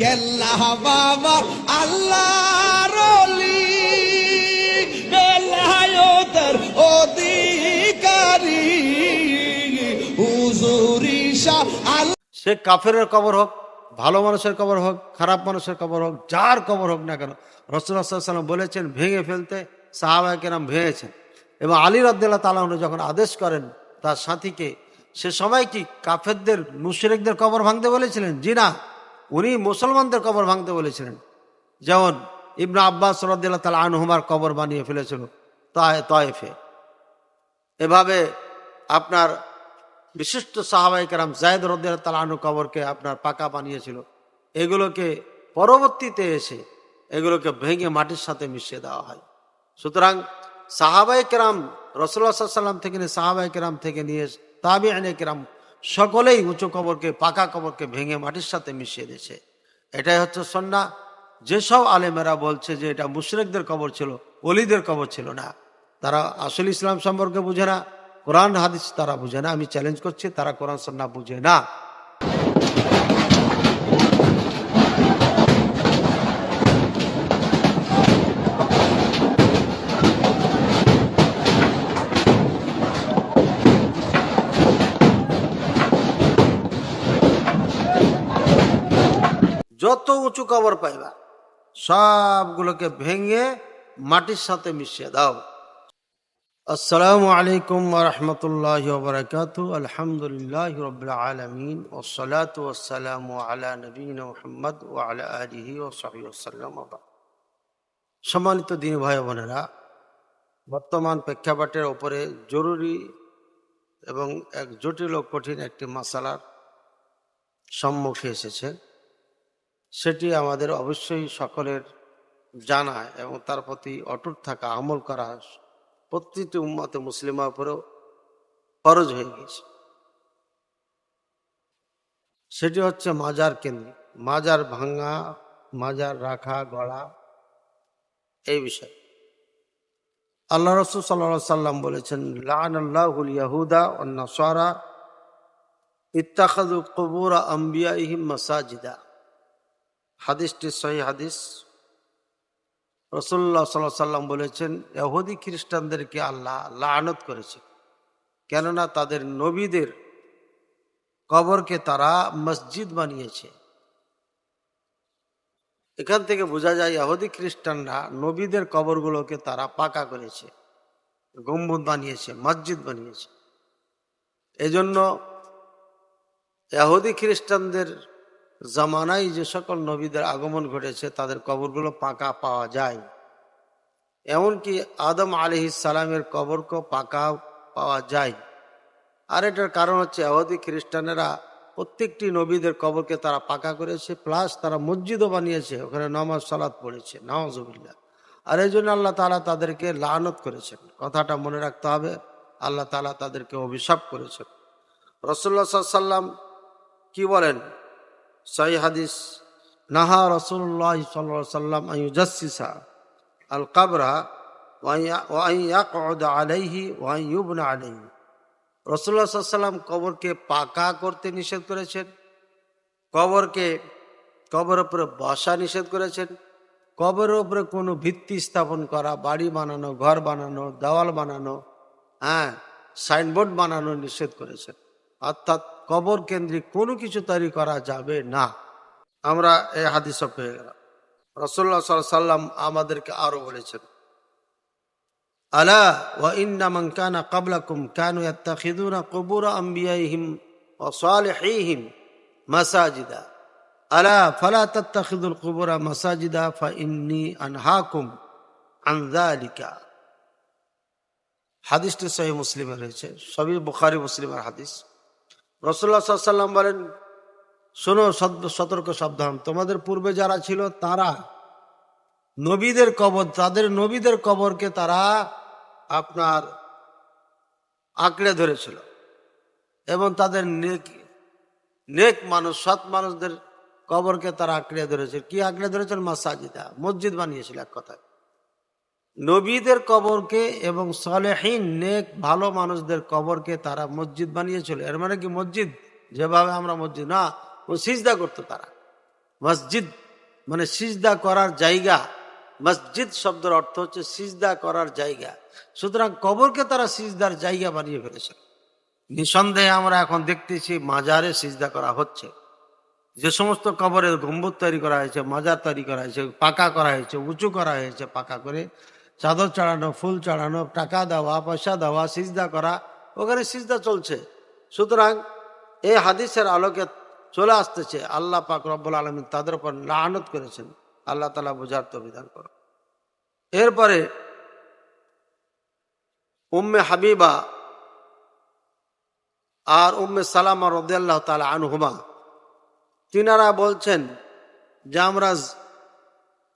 কেল্লা বাবা আল্লাহ রলি বেলায়তের অধিকারী। হুজুরি আল্লাহ সে কাফেরের কবর হোক, ভালো মানুষের কবর হোক, খারাপ মানুষের কবর হোক, যার কবর হোক না কেন রসুল্লাহাম বলেছেন, ভেঙে ফেলতে সাহাবায় কেরাম ভেঙেছেন। এবং আলী রদ্দাল্লাহ তালাহ যখন আদেশ করেন তার সাথীকে, সে সময় কি কাফেরদের, মুশরিকদের কবর ভাঙতে বলেছিলেন, জি না উনি মুসলমানদের কবর ভাঙতে বলেছিলেন। যেমন ইবনা আব্বাস রদ্দাল্লাহ তালা আনহুমার কবর বানিয়ে ফেলেছিল তায় তয়েফে। এভাবে আপনার বিশিষ্ট সাহাবাই কেরাম জায়দ তাল আনু কবরকে আপনার পাকা বানিয়েছিল। এগুলোকে পরবর্তীতে এসে এগুলোকে ভেঙে মাটির সাথে মিশিয়ে দেওয়া হয়। সুতরাং সাহাবাই কেরাম রসুল্লাহ সাল্লাম থেকে নিয়ে সাহাবাই কেরাম থেকে নিয়ে তাবি আনে কেরাম সকলেই উঁচু কবরকে, পাকা কবরকে ভেঙে মাটির সাথে মিশিয়ে দিয়েছে। এটাই হচ্ছে সন্না। যেসব আলেমেরা বলছে যে এটা মুশরেকদের কবর ছিল অলিদের কবর ছিল না। তারা আসল ইসলাম সম্পর্কে বুঝে না, কোরআন, হাদিস তারা বুঝে না। আমি চ্যালেঞ্জ করছি, তারা কোরআন, সন্না বুঝে না। যত উঁচু কবর পাইবা, সবগুলোকে ভেঙে মাটির সাথে মিশিয়ে দাও। আসসালামু আলাইকুম রহমতুল্লাহ বরকাত আলহামদুলিল্লাহ রবিল আলমিন। ওসলাত ওসালাম আলা নবীন মোহাম্মদ ও আলা আলিহি ও সাহিউসাল্লাম সম্মানিত দিন ভাই বোনেরা, বর্তমান প্রেক্ষাপটের ওপরে জরুরি এবং এক জটিল ও কঠিন একটি মশালার সম্মুখে এসেছে। সেটি আমাদের অবশ্যই সকলের জানা এবং তার প্রতি অটুট থাকা, আমল করা প্রতিটি উম্মতে মুসলিমার উপরেও ফরজ হয়ে গেছে সেটি হচ্ছে মাজার কেন্দ্রিক। মাজার ভাঙা, মাজার রাখা, গড়া এই বিষয়। আল্লাহ রসুল সাল্লা সাল্লাম বলেছেন আল্লাহুল ইয়াহুদা ও নাসারা ইত্তাখাদু কবুরা আম্বিয়া ইহিম মাসাজিদা। হাদিসটি সহি হাদিস। রসুল্লাহ সাল্লাহ সাল্লাম বলেছেন, ইহুদি খ্রিস্টানদেরকে আল্লাহ লানত করেছে। কেননা তাদের নবীদের কবরকে তারা মসজিদ বানিয়েছে। এখান থেকে বোঝা যায়, ইহুদি খ্রিস্টানরা নবীদের কবরগুলোকে তারা পাকা করেছে গম্বুদ বানিয়েছে, মসজিদ বানিয়েছে। এজন্য ইহুদি খ্রিস্টানদের জামানায় যে সকল নবীদের আগমন ঘটেছে, তাদের কবরগুলো পাকা পাওয়া যায়। এমনকি আদম আলি সালামের কবরকেও পাকা পাওয়া যায়। আর এটার কারণ হচ্ছে আহদি খ্রিস্টানেরা প্রত্যেকটি নবীদের কবরকে তারা পাকা করেছে, প্লাস তারা মসজিদও বানিয়েছে, ওখানে নমাজ, সালাত পড়েছে নওয়াজবিল্লা আর এই জন্য আল্লাহ তালা তাদেরকে লানত করেছেন। কথাটা মনে রাখতে হবে, আল্লাহ তালা তাদেরকে অভিশাপ করেছেন। রসুল্লা সাল্লাম কি বলেন? সাই হাদিস, নাহা রসুল্লাহ সাল্লাম আইজাসিসা আল কাবরা আলাইহি ওয়াইবনা আলাইহি। রসুল্লাহ সাল্লাম কবরকে পাকা করতে নিষেধ করেছেন, কবরকে কবর উপরে বসা নিষেধ করেছেন, কবরের উপরে কোনো ভিত্তি স্থাপন করা, বাড়ি বানানো, ঘর বানানো, দেওয়াল বানানো হ্যাঁ সাইনবোর্ড বানানো নিষেধ করেছেন। অর্থাৎ কবর কেন্দ্রিক কোনো কিছু তৈরি করা যাবে না। আমরা এই হাদিস পেয়ে গেলাম। রসল্লা সাল্লাম আমাদেরকে আরও বলেছেন, আলা মাসাজিদা। আলা ফালা কুবুরা হাদিসটি মুসলিমে রয়েছে, সবই বুখারী মুসলিমের হাদিস। রসুল্লাহ সাল্লাম বলেন, শোনো সতর্ক সাবধান। তোমাদের পূর্বে যারা ছিল, তারা নবীদের কবর, তাদের নবীদের কবরকে তারা আপনার আঁকড়ে ধরেছিল এবং তাদের নেক নেক মানুষ, সৎ মানুষদের কবরকে তারা আঁকড়ে ধরেছিল। কি আঁকড়ে ধরেছিল? মাসাজিদা মসজিদ বানিয়েছিল এক কথায়। নবীদের কবরকে এবং সলেহীন নেক ভালো মানুষদের কবরকে তারা মসজিদ বানিয়েছিল। এর মানে কি মসজিদ? যেভাবে আমরা মসজিদ না ও সিজদা করতো তারা। মসজিদ মানে সিজদা করার জায়গা। মসজিদ শব্দের অর্থ হচ্ছে সিজদা করার জায়গা। সুতরাং কবরকে তারা সিজদার জায়গা বানিয়ে ফেলেছে নিঃসন্দেহে আমরা এখন দেখতেছি মাজারে সিজদা করা হচ্ছে। যে সমস্ত কবরের গম্বুজ তৈরি করা হয়েছে, মাজার তৈরি করা হয়েছে, পাকা করা হয়েছে, উঁচু করা হয়েছে, পাকা করে চাদর চড়ানো, ফুল চড়ানো, টাকা দেওয়া, পয়সা দেওয়া, সিজদা করা, ওখানে সিজদা চলছে। সুতরাং এই হাদিসের আলোকে চলে আসতেছে, আল্লাহ পাক রব্বুল আলমিন তাদের উপর লানত করেছেন। আল্লাহ তালা বোঝার তো বিধান করো এরপরে উম্মে হাবিবা আর উম্মে সালামা রদিয়াল্লাহ তালা আনহুমা, তিনারা বলছেন যে আমরা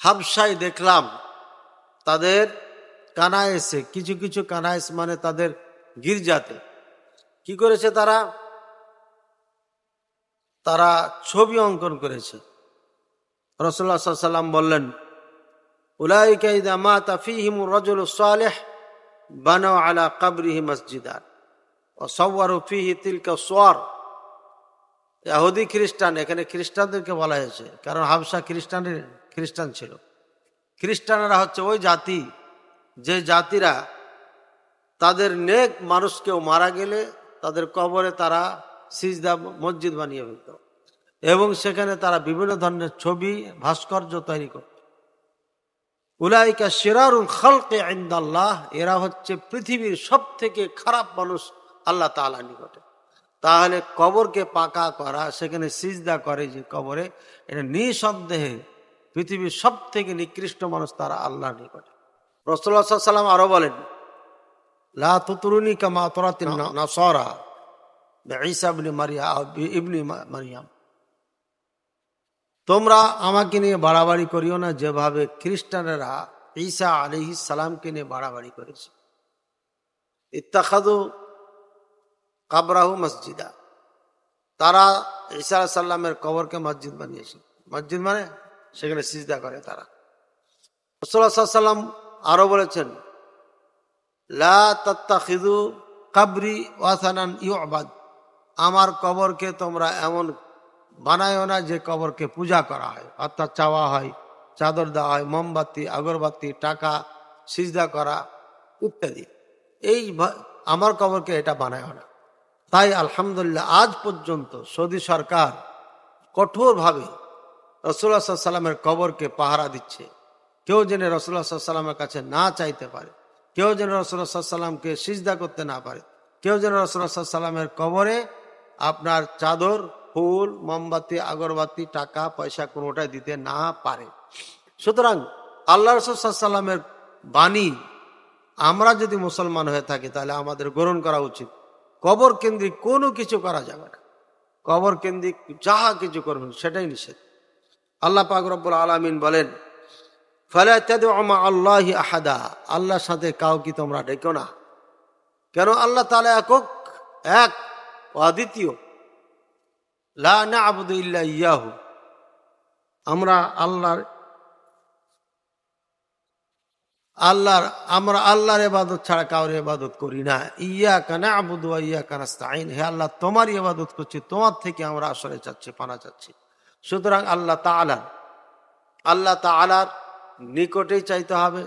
হাবসাই দেখলাম তাদের কানায়েসে, কিছু কিছু কানায়েস মানে তাদের গির্জাতে। কি করেছে তারা? তারা ছবি অঙ্কন করেছে। রসুল্লাহ সাল্লাম বললেন, উলাইকা ইদা মাতা ফিহিম রজুল সালেহ বানাও আলা কাবরিহি মসজিদার ও সওয়ারু ফিহি তিলকা সোয়ার ইহুদি খ্রিস্টান, এখানে খ্রিস্টানদেরকে বলা হয়েছে, কারণ হাবসা খ্রিস্টানের, খ্রিস্টান ছিল। খ্রিস্টানরা হচ্ছে ওই জাতি, যে জাতিরা তাদের নেক মানুষ কেউ মারা গেলে তাদের কবরে তারা সিজদা মসজিদ বানিয়ে ফেলত এবং সেখানে তারা বিভিন্ন ধরনের ছবি, ভাস্কর্য তৈরি করত। উলাইকা সিরারুল খালকে ইন্দাল্লাহ, এরা হচ্ছে পৃথিবীর সব থেকে খারাপ মানুষ আল্লাহ তাআলা নিকটে। তাহলে কবরকে পাকা করা, সেখানে সিজদা করে যে কবরে, এটা নিঃসন্দেহে পৃথিবীর সব থেকে নিকৃষ্ট মানুষ তারা আল্লাহ নিকটে। রসুল্লাহ সাল্লাম আরও বলেন, লা কামা ইবনে মারিয়া মারিয়াম। তোমরা আমাকে নিয়ে বাড়াবাড়ি করিও না যেভাবে খ্রিস্টানেরা ঈসা আলিহি সালামকে নিয়ে বাড়াবাড়ি করেছে। ইত্তাখাদু কাবরাহু মসজিদা। তারা ঈসা সাল্লামের কবরকে মসজিদ বানিয়েছে। মসজিদ মানে সেখানে সিজদা করে তারা। সাল্লাম আরও বলেছেন, লা কাবরি ওয়াসানান ইউবাদ। আমার কবরকে তোমরা এমন বানায়ও না যে কবরকে পূজা করা হয়, অর্থাৎ চাওয়া হয়, চাদর দেওয়া হয়, মোমবাতি, আগরবাতি, টাকা, সিজদা করা ইত্যাদি। এই আমার কবরকে এটা বানায় না। তাই আলহামদুলিল্লাহ আজ পর্যন্ত সৌদি সরকার কঠোরভাবে রসুল্লাহ সাল্লামের কবরকে পাহারা দিচ্ছে। কেউ যেন রসুল্লাহ সাল্লামের কাছে না চাইতে পারে। কেউ যেন রসুল্লাহ সাল্লামকে সিজদা করতে না পারে। কেউ যেন রসুল্লাহ সাল্লামের কবরে আপনার চাদর, ফুল, মোমবাতি, আগরবাতি, টাকা, পয়সা কোনোটাই দিতে না পারে। সুতরাং আল্লাহ রসুল বাণী, আমরা যদি মুসলমান হয়ে থাকি তাহলে আমাদের গ্রহণ করা উচিত। কবর কেন্দ্রিক কোনো কিছু করা যাবে না। কবর কেন্দ্রিক যাহা কিছু করবেন সেটাই নিষেধ। আল্লাহ পাক রব্বুল আলমিন বলেন, ফলে আল্লাহ আহাদা। আল্লাহর সাথে কাউকে তোমরা ডেকো না। কেন? আল্লাহ তালা একক, এক অদ্বিতীয়। লা আমরা আল্লাহর আল্লাহর, আমরা আল্লাহর এবাদত ছাড়া কাউর এবাদত করি না। ইয়া কানা আবুদু ইয়া কানা কানাস্তাইন হে আল্লাহ তোমার এবাদত করছি, তোমার থেকে আমরা আসলে চাচ্ছি, পানা চাচ্ছি। সুতরাং আল্লাহ তাআলা আল্লাহ তাআলার নিকটেই চাইতে হবে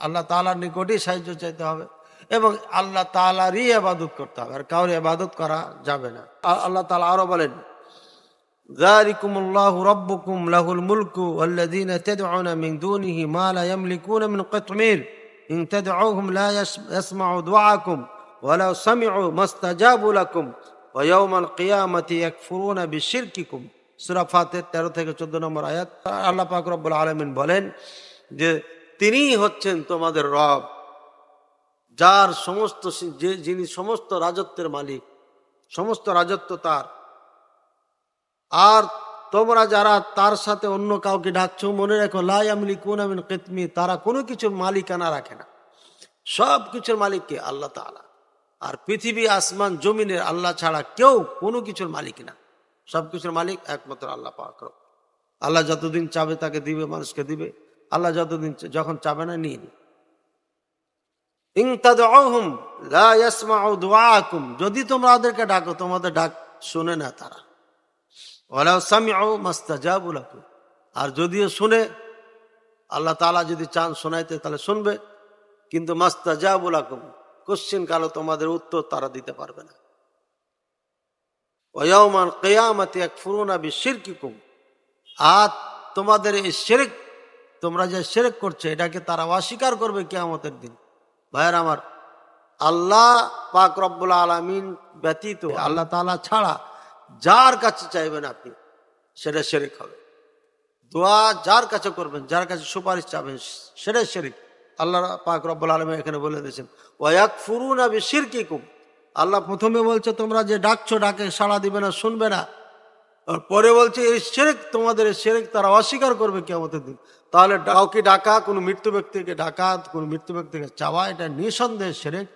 আল্লাহ তাআলার নিকটেই সাহায্য চাইতে হবে এবং আল্লাহ তাআলারই এবাদত করতে হবে আর কাউর এবাদত করা যাবে না আ- আল্লাহ তাআলা আরো বলেন ذلكم الله ربكم له الملك والذين تدعون من دونه ما لا يملكون من قطمير إن تدعوهم لا يس- يسمعوا دعاكم ولو سمعوا ما استجابوا لكم ويوم القيامة يكفرون بشرككم সুরা ফাতের তেরো থেকে চোদ্দ নম্বর আয়াত। আল্লাহ পাক রব্বুল আলমিন বলেন যে, তিনিই হচ্ছেন তোমাদের রব, যার সমস্ত যে, যিনি সমস্ত রাজত্বের মালিক, সমস্ত রাজত্ব তার। আর তোমরা যারা তার সাথে অন্য কাউকে ডাকছো, মনে রেখো লাই আমলি কোন আমিন কেতমি, তারা কোনো কিছুর মালিকানা রাখে না। সব কিছুর মালিককে আল্লাহ তাআলা। আর পৃথিবী, আসমান, জমিনের আল্লাহ ছাড়া কেউ কোনো কিছুর মালিক না। সব কিছুর মালিক একমাত্র আল্লাহ পাক। আল্লাহ যতদিন চাবে তাকে দিবে, মানুষকে দিবে। আল্লাহ যতদিন যখন চাবে না, নিয়ে নিবে। যদি তোমরা ওদেরকে ডাকো, তোমাদের ডাক শুনে না তারা। আর যদিও শুনে, আল্লাহ তালা যদি চান শোনাইতে, তাহলে শুনবে। কিন্তু মাস্তা যা বলাকুম কোশ্চিন কালো তোমাদের উত্তর তারা দিতে পারবে না। ওয়াউমান কেয়ামতি এক ফুরুনা বি শিরকিকুম আর তোমাদের এই শেরেক, তোমরা যে শেরেক করছ, এটাকে তারা অস্বীকার করবে কেয়ামতের দিন। ভাইয়ের আমার, আল্লাহ পাক রব্বুল আলমিন ব্যতীত আল্লাহ তাআলা ছাড়া যার কাছে চাইবেন আপনি, সেটা শেরেক হবে। দোয়া যার কাছে করবেন, যার কাছে সুপারিশ চাবেন, সেটাই শেরিক। আল্লাহ পাক রব্বুল আলম এখানে বলে দিয়েছেন ওয়াক ফুরুন আবি শিরকিকুম আল্লাহ প্রথমে বলছে, তোমরা যে ডাকছো, ডাকে সাড়া দিবে না, শুনবে না। আর পরে বলছে, এই শেরেক, তোমাদের এই শেরেক তারা অস্বীকার করবে কেমতের দিন। তাহলে কাউকে ডাকা, কোনো মৃত্যু ব্যক্তিকে ডাকা, কোনো মৃত্যু ব্যক্তিকে চাওয়া, এটা নিঃসন্দেহ শেরেক।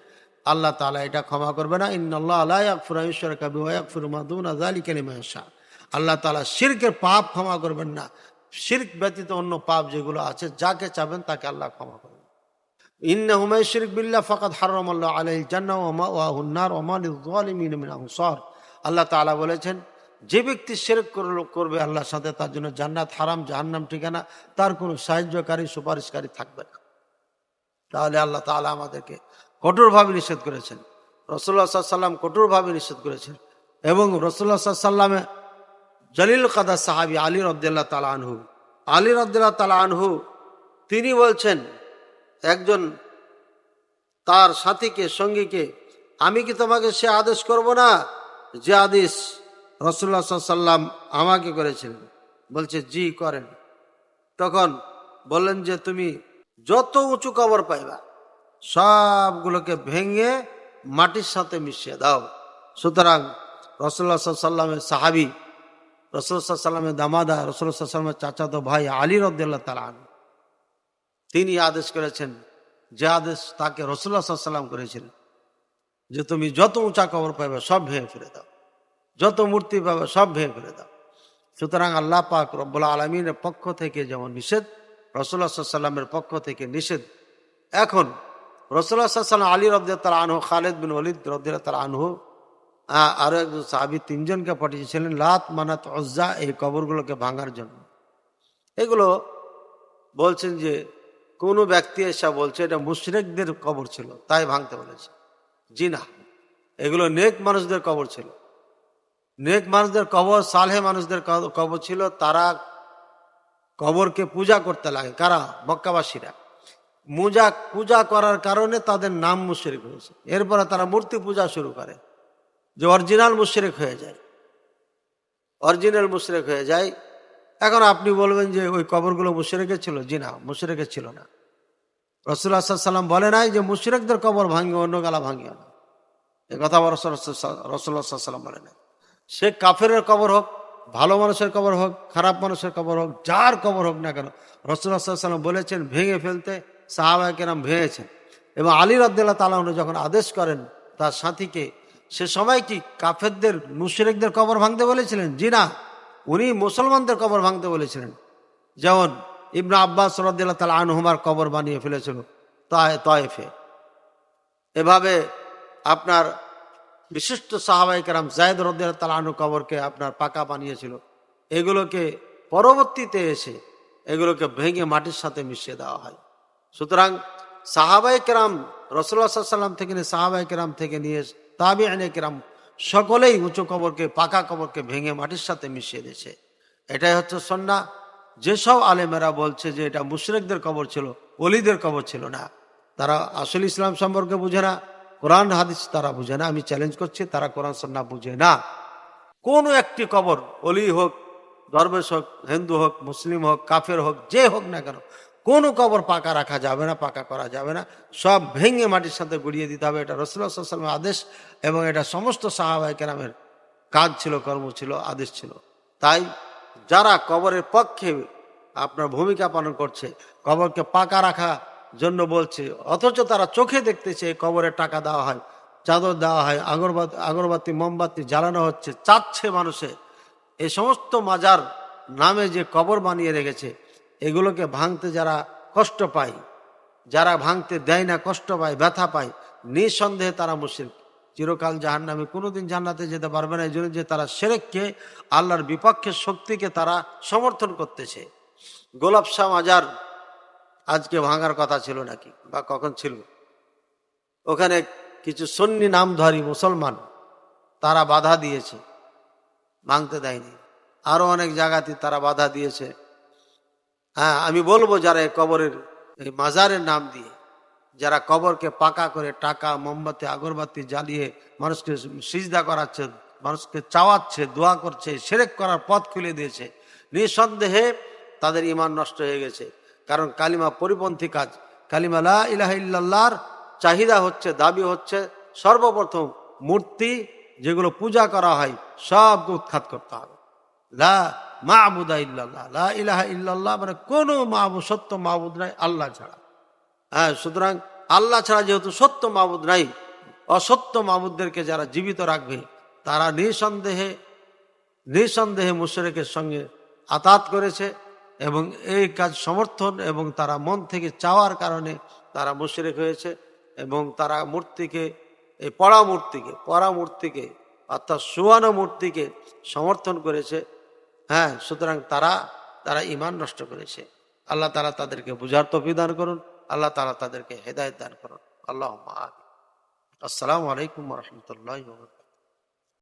আল্লাহ তালা এটা ক্ষমা করবে না। ইন্নআল্লাহ আল্লাহ আকফুর ঈশ্বর কাবি ওয়াকফুর মাদুন আজালি কালিমাশা আল্লাহ তালা শিরকের পাপ ক্ষমা করবেন না। শিরক ব্যতীত অন্য পাপ যেগুলো আছে, যাকে চাবেন তাকে আল্লাহ ক্ষমা করবেন। ইন্না মিন আনসার। আল্লাহ বলেছেন, যে ব্যক্তি করল, করবে আল্লাহর সাথে, তার জন্য জান্নাত হারাম, জাহান্নাম ঠিকানা, তার কোনো সাহায্যকারী, সুপারিশকারী থাকবে না। তাহলে আল্লাহ তাআলা আমাদেরকে কঠোরভাবে নিষেধ করেছেন। রসুল্লাহ সাল্লাম কঠোরভাবে নিষেধ করেছেন। এবং রসুল্লাহ সাল্লামে জলিল কাদা সাহাবি আলী রদ্দাল্লাহ তালা আনহু, আলী রদ্দাল্লাহ তালা আনহু, তিনি বলছেন একজন তার সাথীকে, সঙ্গীকে, আমি কি তোমাকে সে আদেশ করব না যে আদেশ রসুল্লাহ সাল্লাম আমাকে করেছিলেন? বলছে, জি, করেন। তখন বললেন যে, তুমি যত উঁচু কবর পাইবা, সবগুলোকে ভেঙে মাটির সাথে মিশিয়ে দাও। সুতরাং রসুল্লাহ সাল্লামের সাহাবি রসুল্লাহ সাল্লামের দামাদা রসুল্লাহ সাল্লামের চাচাতো ভাই আলী রদ্দাল্লাহ তালান তিনি আদেশ করেছেন যে আদেশ তাকে রসুল্লাহ সাল্লাম করেছিলেন যে তুমি যত উঁচা কবর পাবে সব ভেঙে ফেলে দাও যত মূর্তি পাবে সব ভেঙে ফেলে দাও। সুতরাং আল্লাহ পাক রব্বুল আলমিনের পক্ষ থেকে যেমন নিষেধ রসুল্লাহ সাল্লামের পক্ষ থেকে নিষেধ এখন রসুল্লাহ সাল্লাম আলী রব্দাল আনহু খালেদ বিন ওলিদ রব্দাল আনহু আহ, আরও একজন সাহাবি তিনজনকে পাঠিয়েছিলেন লাত মানাত অজ্জা এই কবরগুলোকে ভাঙার জন্য। এগুলো বলছেন যে কোনো ব্যক্তি এসে বলছে, এটা মুশরেকদের কবর ছিল, তাই ভাঙতে বলেছে। জি না, এগুলো নেক মানুষদের কবর ছিল। নেক মানুষদের কবর, সালহে মানুষদের কবর ছিল, তারা কবরকে পূজা করতে লাগে। কারা? মক্কাবাসীরা। মুজা, পূজা করার কারণে তাদের নাম মুশরিক হয়েছে। এরপরে তারা মূর্তি পূজা শুরু করে, যে অরিজিনাল মুশরিক হয়ে যায়। অরিজিনাল মুশরিক হয়ে যায়। এখন আপনি বলবেন যে ওই কবরগুলো মুশরিকের ছিল? জি না, মুশরিকের ছিল না। রসুল্লাহ সাল্লাম বলে নাই যে মুশরিকদের কবর ভাঙিও অন্য গালা ভাঙিও না এ কথা রসুল্লাহ সাল্লাম বলে নাই। সে কাফের কবর হোক, ভালো মানুষের কবর হোক, খারাপ মানুষের কবর হোক, যার কবর হোক না কেন রসুল্লাহ সাল্লাম বলেছেন, ভেঙে ফেলতে সাহাবাহ কেরাম ভেঙেছেন। এবং আলী রদ্দাল্লাহ তালাহ যখন আদেশ করেন তার সাথীকে, সে সময় কি কাফেরদের, মুশরিকদের কবর ভাঙতে বলেছিলেন? জি না। উনি মুসলমানদের কবর ভাঙতে বলেছিলেন। যেমন ইবনা আব্বাস রদ্দাল্লাহ তালা আনহুমার কবর বানিয়ে ফেলেছিল তায়ে তয়েফে। এভাবে আপনার বিশিষ্ট সাহাবাই কেরাম জায়দ রদ্দাল তালানু কবরকে আপনার পাকা বানিয়েছিল। এগুলোকে পরবর্তীতে এসে এগুলোকে ভেঙে মাটির সাথে মিশিয়ে দেওয়া হয়। সুতরাং সাহাবাই কেরাম রসুল্লাহ সাল্লাম থেকে নিয়ে সাহাবাই কেরাম থেকে নিয়ে তাবি আনে কেরাম সকলেই উঁচু কবরকে, পাকা কবরকে ভেঙে মাটির সাথে মিশিয়ে দিয়েছে। এটাই হচ্ছে সন্না। যেসব আলেমেরা বলছে যে এটা মুশরেকদের কবর ছিল অলিদের কবর ছিল না। তারা আসল ইসলাম সম্পর্কে বুঝে না, কোরআন, হাদিস তারা বুঝে না। আমি চ্যালেঞ্জ করছি, তারা কোরআন, সন্না বুঝে না। কোন একটি কবর অলি হোক, দরবেশ হোক, হিন্দু হোক, মুসলিম হোক, কাফের হোক, যে হোক না কেন কোনো কবর পাকা রাখা যাবে না, পাকা করা যাবে না। সব ভেঙে মাটির সাথে গুড়িয়ে দিতে হবে। এটা রসুল্লাহামের আদেশ এবং এটা সমস্ত সাহাবাই কেরামের কাজ ছিল, কর্ম ছিল, আদেশ ছিল। তাই যারা কবরের পক্ষে আপনার ভূমিকা পালন করছে, কবরকে পাকা রাখা জন্য বলছে, অথচ তারা চোখে দেখতেছে এই কবরে টাকা দেওয়া হয়, চাদর দেওয়া হয়, আগরবাতি আগরবাতি, মোমবাতি জ্বালানো হচ্ছে, চাচ্ছে মানুষে। এই সমস্ত মাজার নামে যে কবর বানিয়ে রেখেছে এগুলোকে ভাঙতে যারা কষ্ট পায়, যারা ভাঙতে দেয় না, কষ্ট পায়, ব্যথা পায়, নিঃসন্দেহে তারা মুশরিক। চিরকাল জাহান নামে কোনোদিন জান্নাতে যেতে পারবে না এই জন্য যে তারা সেরেককে, আল্লাহর বিপক্ষের শক্তিকে তারা সমর্থন করতেছে। গোলাপ শাহ মাজার আজকে ভাঙার কথা ছিল নাকি? বা কখন ছিল? ওখানে কিছু সন্নি নামধারী মুসলমান, তারা বাধা দিয়েছে, ভাঙতে দেয়নি। আরও অনেক জায়গাতে তারা বাধা দিয়েছে। হ্যাঁ আমি বলব যারা এই কবরের, এই মাজারের নাম দিয়ে, যারা কবরকে পাকা করে টাকা, মোমবাতি, আগরবাতি জ্বালিয়ে মানুষকে সিজদা করাচ্ছে, মানুষকে চাওয়াচ্ছে, দোয়া করছে, সেরেক করার পথ খুলে দিয়েছে, নিঃসন্দেহে তাদের ইমান নষ্ট হয়ে গেছে। কারণ কালিমা পরিপন্থী কাজ। কালিমা লা ইলাহা ইল্লাল্লাহর চাহিদা হচ্ছে, দাবি হচ্ছে সর্বপ্রথম মূর্তি যেগুলো পূজা করা হয়, সবকে উৎখাত করতে হবে। লা মাহবুদা ইল্লাল্লাহ, লা ইলাহা ইল্লাল্লাহ মানে কোনো মাহবুদ, সত্য মাহবুদ নাই আল্লাহ ছাড়া। হ্যাঁ সুতরাং আল্লাহ ছাড়া যেহেতু সত্য মাহবুদ নাই, অসত্য মাহবুদদেরকে যারা জীবিত রাখবে, তারা নিঃসন্দেহে নিঃসন্দেহে মুশরেকের সঙ্গে আতাত করেছে এবং এই কাজ সমর্থন এবং তারা মন থেকে চাওয়ার কারণে তারা মুশরেক হয়েছে এবং তারা মূর্তিকে, এই পড়া মূর্তিকে পড়া মূর্তিকে অর্থাৎ সুয়ানো মূর্তিকে সমর্থন করেছে। হ্যাঁ সুতরাং তারা তারা ইমান নষ্ট করেছে। আল্লাহ তালা তাদেরকে বুঝার তফি দান করুন। আল্লাহ তালা তাদেরকে হেদায়ত দান করুন। আল্লাহ আসসালামু আলাইকুম রহমতুল্লাহ